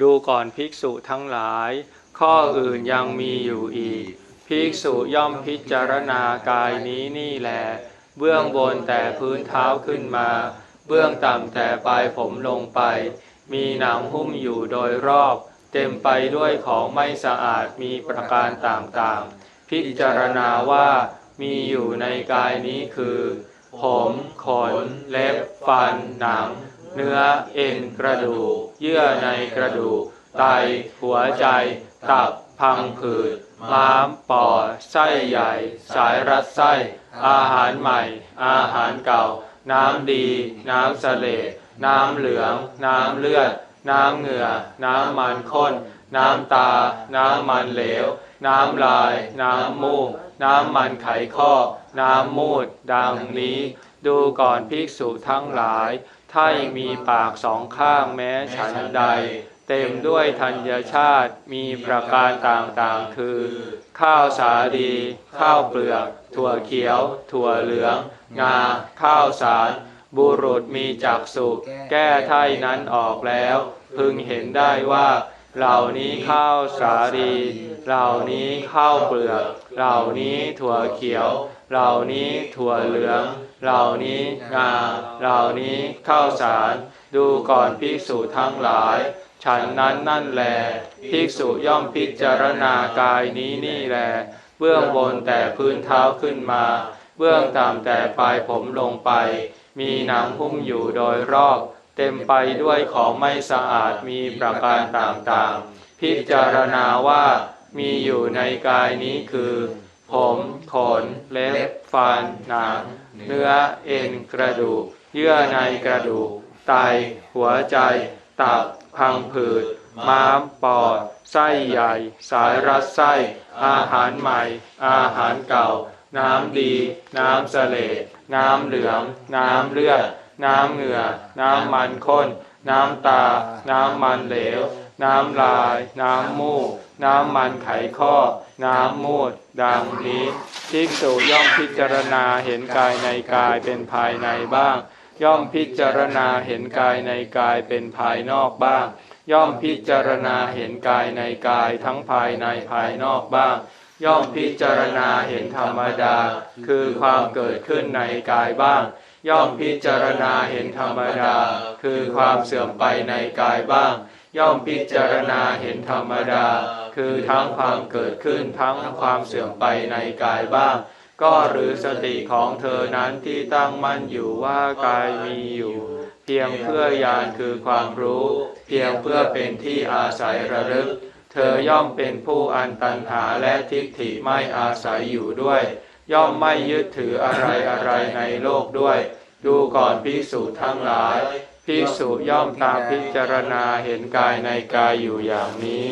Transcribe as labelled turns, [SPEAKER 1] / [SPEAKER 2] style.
[SPEAKER 1] ดูก่อนภิกษุทั้งหลาย ข้ออื่นยังมีอยู่อีก ภิกษุย่อมพิจารณากายนี้นี่แหลเบื้องบนแต่พื้นเท้าขึ้นมา เบื้องต่ำแต่ปลายผมลงไป มีหนังหุ้มอยู่โดยรอบ เต็มไปด้วยของไม่สะอาดมีประการต่างๆ พิจารณาว่ามีอยู่ในกายนี้คือ ผม ขน เล็บ ฟัน หนัง เนื้อเอ็นกระดูก เยื่อในกระดูก ไต หัวใจ ตับ พังผืด ม้าม ปอด ไส้ใหญ่ สายรัดไส้ อาหารใหม่ อาหารเก่า น้ำดี น้ำเสลดน้ำเหลือง น้ำเลือด น้ำเหงื่อ น้ำมันข้น น้ำตา น้ำมันเหลว น้ำลาย น้ำมูก น้ำมันไขข้อ น้ำมูด ดังนี้ ดูก่อนภิกษุทั้งหลาย ถ้ามีปากสองข้างแม้ฉันใด เต็มด้วยธัญชาติมีประการต่างๆ คือ ข้าวสาลี ข้าวเปลือก ถั่วเขียว ถั่วเหลือง งา ข้าวสาร บุรุษมีจักสุแก้ไท่นั้นออกแล้ว พึงเห็นได้ว่าเหล่านี้ข้าวสาลี เหล่านี้ข้าวเปลือก เหล่านี้ถั่วเขียว เหล่านี้ถั่วเหลือง เหล่านี้งา เหล่านี้ข้าวสาร ดูก่อนภิกษุทั้งหลาย ฉันนั้นนั่นแลภิกษุย่อมพิจารณากายนี้นี่แล เบื้องบนแต่พื้นเท้าขึ้นมา เบื้องต่ำแต่ปลายผมลงไป มีหนังหุ้มอยู่โดยรอบ เต็มไปด้วยของไม่สะอาดมีประการต่างๆ พิจารณาว่ามีอยู่ในกายนี้คือ ผมขน เล็บ ฟัน หนัง เนื้อ เอ็น กระดูก เยื่อในกระดูก ไต หัวใจ ตับ พังผืด ม้าม ปอด ไส้ใหญ่ สายรัดไส้ อาหารใหม่ อาหารเก่า น้ำดี น้ำเสลดน้ำเหลือง น้ำเลือด น้ำเหงื่อ น้ำมันข้น น้ำตา น้ำมันเหลว น้ำลาย น้ำมูก น้ำมันไขข้อ น้ำมูด ดังนี้ภิกษุย่อมพิจารณาเห็นกายในกายเป็นภายในบ้าง ย่อมพิจารณาเห็นกายในกายเป็นภายนอกบ้าง ย่อมพิจารณาเห็นกายในกายทั้งภายในภายนอกบ้าง ย่อมพิจารณาเห็นธรรมดา คือความเกิดขึ้นในกายบ้าง ย่อมพิจารณาเห็นธรรมดา คือความเสื่อมไปในกายบ้าง ย่อมพิจารณาเห็นธรรมดา คือทั้งความเกิดขึ้นทั้งความเสื่อมไปในกายบ้าง ก็หรือสติของเธอนั้นที่ตั้งมั่นอยู่ว่ากายมีอยู่ เพียงเพื่อญาณคือความรู้ เพียงเพื่อเป็นที่อาศัยระลึก เธอย่อมเป็นผู้อันตันหาและทิฏฐิไม่อาศัยอยู่ด้วย ย่อมไม่ยึดถืออะไรอะไรในโลกด้วย ดูก่อนภิกษุทั้งหลายภิกษุย่อมตามพิจารณาเห็นกายในกายอยู่อย่างนี้